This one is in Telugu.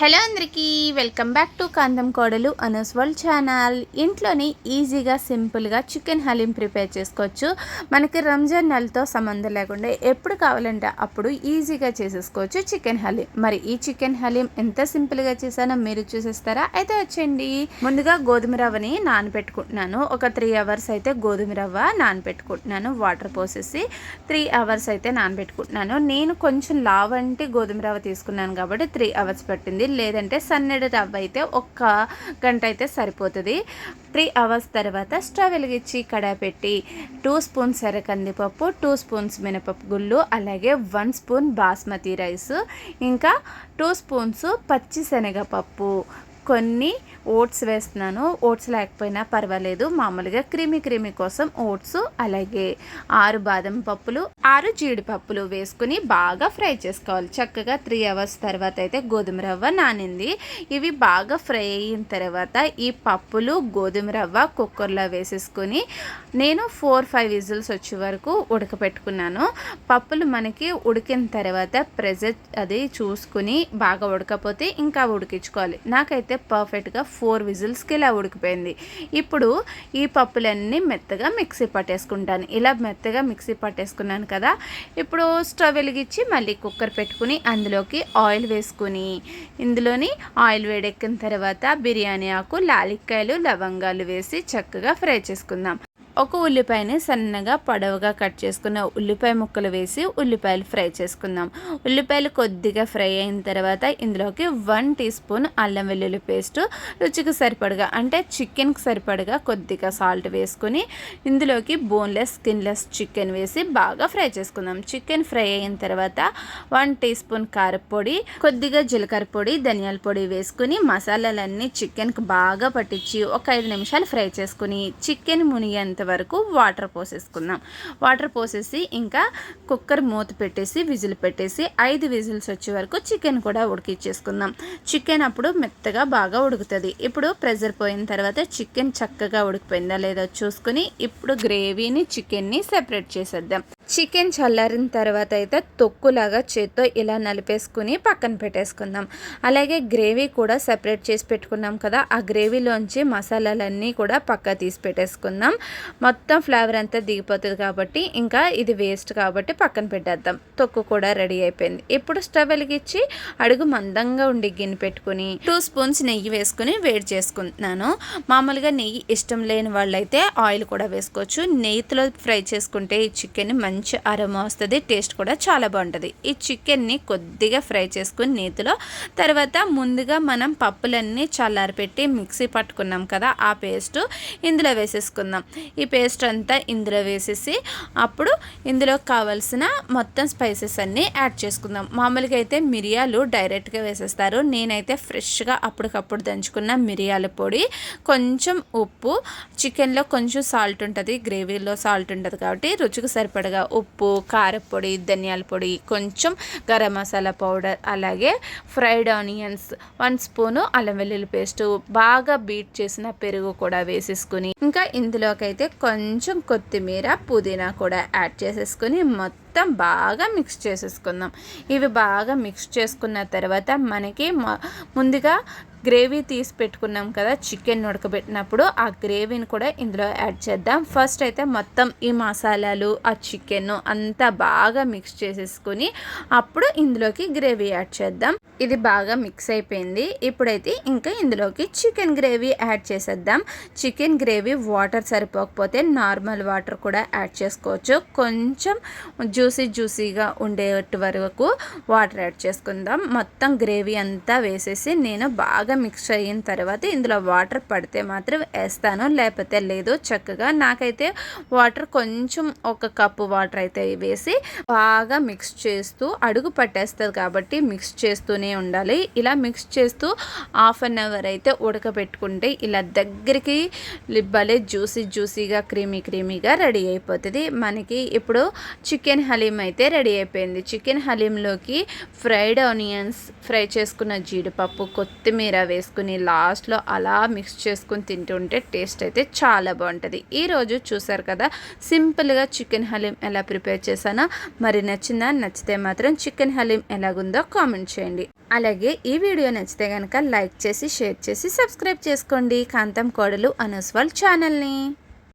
హలో అందరికీ వెల్కమ్ బ్యాక్ టు కాందం కోడలు అనస్ వరల్డ్ ఛానల్. ఇంట్లోని ఈజీగా సింపుల్గా చికెన్ హలీం ప్రిపేర్ చేసుకోవచ్చు. మనకి రంజాన్ నెలతో సంబంధం లేకుండా ఎప్పుడు కావాలంటే అప్పుడు ఈజీగా చేసేసుకోవచ్చు చికెన్ హలీం. మరి ఈ చికెన్ హలీం ఎంత సింపుల్గా చేశానో మీరు చూసేస్తారా? అయితే వచ్చేయండి. ముందుగా గోధుమ రవ్వని నానబెట్టుకుంటున్నాను. ఒక త్రీ అవర్స్ అయితే గోధుమ రవ్వ నానబెట్టుకుంటున్నాను. వాటర్ పోసేసి త్రీ అవర్స్ అయితే నానబెట్టుకుంటున్నాను. నేను కొంచెం లావంటి గోధుమ రవ్వ తీసుకున్నాను కాబట్టి త్రీ అవర్స్ పట్టింది. లేదంటే సన్నడి రవ్వ అయితే ఒక్క గంట అయితే సరిపోతుంది. త్రీ అవర్స్ తర్వాత స్టవ్ వెలిగించి కడా పెట్టి టూ స్పూన్స్ ఎర్రకందిపప్పు టూ స్పూన్స్ మినపప్పు గుళ్ళు అలాగే వన్ స్పూన్ బాస్మతి రైస్ ఇంకా టూ స్పూన్స్ పచ్చి శనగపప్పు. కొన్ని ఓట్స్ వేస్తున్నాను. ఓట్స్ లేకపోయినా పర్వాలేదు. మామూలుగా క్రీమీ క్రీమీ కోసం ఓట్స్ అలాగే ఆరు బాదం పప్పులు ఆరు జీడిపప్పులు వేసుకుని బాగా ఫ్రై చేసుకోవాలి. చక్కగా త్రీ అవర్స్ తర్వాత అయితే గోధుమ రవ్వ నానింది. ఇవి బాగా ఫ్రై అయిన తర్వాత ఈ పప్పులు గోధుమ రవ్వ కుక్కర్లో వేసేసుకొని నేను ఫోర్ ఫైవ్ విజిల్స్ వచ్చే వరకు ఉడకపెట్టుకున్నాను. పప్పులు మనకి ఉడికిన తర్వాత ప్రెజర్ అది చూసుకుని బాగా ఉడకపోతే ఇంకా ఉడికించుకోవాలి. నాకైతే పర్ఫెక్ట్గా ఫోర్ విజిల్స్కి ఇలా ఉడికిపోయింది. ఇప్పుడు ఈ పప్పులన్నీ మెత్తగా మిక్సీ పట్టేసుకుంటాను. ఇలా మెత్తగా మిక్సీ పట్టేసుకున్నాను కదా ఇప్పుడు స్టవ్ వెలిగించి మళ్ళీ కుక్కర్ పెట్టుకుని అందులోకి ఆయిల్ వేసుకుని ఇందులోని ఆయిల్ వేడెక్కిన తర్వాత బిర్యానీ ఆకు లాలిక్కాయలు లవంగాలు వేసి చక్కగా ఫ్రై చేసుకుందాం. ఒక ఉల్లిపాయని సన్నగా పొడవుగా కట్ చేసుకున్న ఉల్లిపాయ ముక్కలు వేసి ఉల్లిపాయలు ఫ్రై చేసుకుందాం. ఉల్లిపాయలు కొద్దిగా ఫ్రై అయిన తర్వాత ఇందులోకి వన్ టీ స్పూన్ అల్లం వెల్లుల్లి పేస్ట్ రుచికి సరిపడగా అంటే చికెన్కి సరిపడగా కొద్దిగా సాల్ట్ వేసుకుని ఇందులోకి బోన్లెస్ స్కిన్లెస్ చికెన్ వేసి బాగా ఫ్రై చేసుకుందాం. చికెన్ ఫ్రై అయిన తర్వాత వన్ టీ స్పూన్ కారపొడి కొద్దిగా జీలకర్ర పొడి ధనియాల పొడి వేసుకుని మసాలాలన్నీ చికెన్కి బాగా పట్టించి ఒక ఐదు నిమిషాలు ఫ్రై చేసుకుని చికెన్ మునిగేంత వరకు వాటర్ పోసేసుకుందాం. వాటర్ పోసేసి ఇంకా కుక్కర్ మూత పెట్టేసి విజిల్ పెట్టేసి ఐదు విజిల్స్ వచ్చే వరకు చికెన్ కూడా ఉడికిచ్చేసుకుందాం. చికెన్ అప్పుడు మెత్తగా బాగా ఉడుకుతుంది. ఇప్పుడు ప్రెజర్ పోయిన తర్వాత చికెన్ చక్కగా ఉడికిపోయిందా లేదో చూసుకుని ఇప్పుడు గ్రేవీని చికెన్ని సెపరేట్ చేసేద్దాం. చికెన్ చల్లారిన తర్వాత అయితే తొక్కులాగా చేత్తో ఇలా నలిపేసుకుని పక్కన పెట్టేసుకుందాం. అలాగే గ్రేవీ కూడా సెపరేట్ చేసి పెట్టుకున్నాం కదా ఆ గ్రేవీలోంచి మసాలాలన్నీ కూడా పక్క తీసి పెట్టేసుకుందాం. మొత్తం ఫ్లేవర్ అంతా దిగిపోతుంది కాబట్టి ఇంకా ఇది వేస్ట్ కాబట్టి పక్కన పెట్టేద్దాం. తొక్కు కూడా రెడీ అయిపోయింది. ఇప్పుడు స్టవ్ వెలిగించి అడుగు మందంగా ఉండి గిన్నె పెట్టుకుని టూ స్పూన్స్ నెయ్యి వేసుకుని వేడి చేసుకుంటున్నాను. మామూలుగా నెయ్యి ఇష్టం లేని వాళ్ళైతే ఆయిల్ కూడా వేసుకోవచ్చు. నెయ్యితో ఫ్రై చేసుకుంటే ఈ చికెన్ మంచి అరమ వస్తుంది టేస్ట్ కూడా చాలా బాగుంటుంది. ఈ చికెన్ని కొద్దిగా ఫ్రై చేసుకుని నేతిలో తర్వాత ముందుగా మనం పప్పులన్నీ చల్లారిపెట్టి మిక్సీ పట్టుకున్నాం కదా ఆ పేస్ట్ ఇందులో వేసేసుకుందాం. ఈ పేస్ట్ అంతా ఇందులో వేసేసి అప్పుడు ఇందులో కావాల్సిన మొత్తం స్పైసెస్ అన్నీ యాడ్ చేసుకుందాం. మామూలుగా అయితే మిరియాలు డైరెక్ట్గా వేసేస్తారు. నేనైతే ఫ్రెష్గా అప్పటికప్పుడు దంచుకున్న మిరియాల పొడి కొంచెం ఉప్పు చికెన్లో కొంచెం సాల్ట్ ఉంటుంది గ్రేవీలో సాల్ట్ ఉంటుంది కాబట్టి రుచికి సరిపడగా ఉప్పు కారపొడి ధనియాల పొడి కొంచెం గరం మసాలా పౌడర్ అలాగే ఫ్రైడ్ ఆనియన్స్ వన్ స్పూను అల్లం వెల్లుల్లి పేస్ట్ బాగా బీట్ చేసిన పెరుగు కూడా వేసేసుకుని ఇంకా ఇందులోకైతే కొంచెం కొత్తిమీర పుదీనా కూడా యాడ్ చేసేసుకుని మొత్తం బాగా మిక్స్ చేసేసుకుందాం. ఇవి బాగా మిక్స్ చేసుకున్న తర్వాత మనకి ముందుగా గ్రేవీ తీసి పెట్టుకున్నాం కదా చికెన్ ఉడకబెట్టినప్పుడు ఆ గ్రేవీని కూడా ఇందులో యాడ్ చేద్దాం. ఫస్ట్ అయితే మొత్తం ఈ మసాలాలు ఆ చికెన్ అంతా బాగా మిక్స్ చేసేసుకుని అప్పుడు ఇందులోకి గ్రేవీ యాడ్ చేద్దాం. ఇది బాగా మిక్స్ అయిపోయింది. ఇప్పుడైతే ఇంకా ఇందులోకి చికెన్ గ్రేవీ యాడ్ చేసేద్దాం. చికెన్ గ్రేవీ వాటర్ సరిపోకపోతే నార్మల్ వాటర్ కూడా యాడ్ చేసుకోవచ్చు. కొంచెం జ్యూసీ జ్యూసీగా ఉండేటి వరకు వాటర్ యాడ్ చేసుకుందాం. మొత్తం గ్రేవీ అంతా వేసేసి నేను బాగా మిక్స్ అయిన తర్వాత ఇందులో వాటర్ పడితే మాత్రం వేస్తాను. లేకపోతే లేదు చక్కగా నాకైతే వాటర్ కొంచెం ఒక కప్పు వాటర్ అయితే వేసి బాగా మిక్స్ చేస్తూ అడుగు పట్టేస్తుంది కాబట్టి మిక్స్ చేస్తూనే ఉండాలి. ఇలా మిక్స్ చేస్తూ హాఫ్ అన్ అవర్ అయితే ఉడకబెట్టుకుంటే ఇలా దగ్గరికి భలే జ్యూసీ జ్యూసీగా క్రీమీ క్రీమీగా రెడీ అయిపోతుంది. మనకి ఇప్పుడు చికెన్ హలీం అయితే రెడీ అయిపోయింది. చికెన్ హలీంలోకి ఫ్రైడ్ ఆనియన్స్ ఫ్రై చేసుకున్న జీడిపప్పు కొత్తిమీర కొత్తిమీర వేసుకుని లాస్ట్లో అలా మిక్స్ చేసుకుని తింటుంటే టేస్ట్ అయితే చాలా బాగుంటుంది. ఈరోజు చూసారు కదా సింపుల్గా చికెన్ హలీం ఎలా ప్రిపేర్ చేశానో. మరి నచ్చిందా? నచ్చితే మాత్రం చికెన్ హలీం ఎలాగుందో కామెంట్ చేయండి. అలాగే ఈ వీడియో నచ్చితే కనుక లైక్ చేసి షేర్ చేసి సబ్స్క్రైబ్ చేసుకోండి. కాంతం కోడలు అనస్వాల్ ఛానల్ని.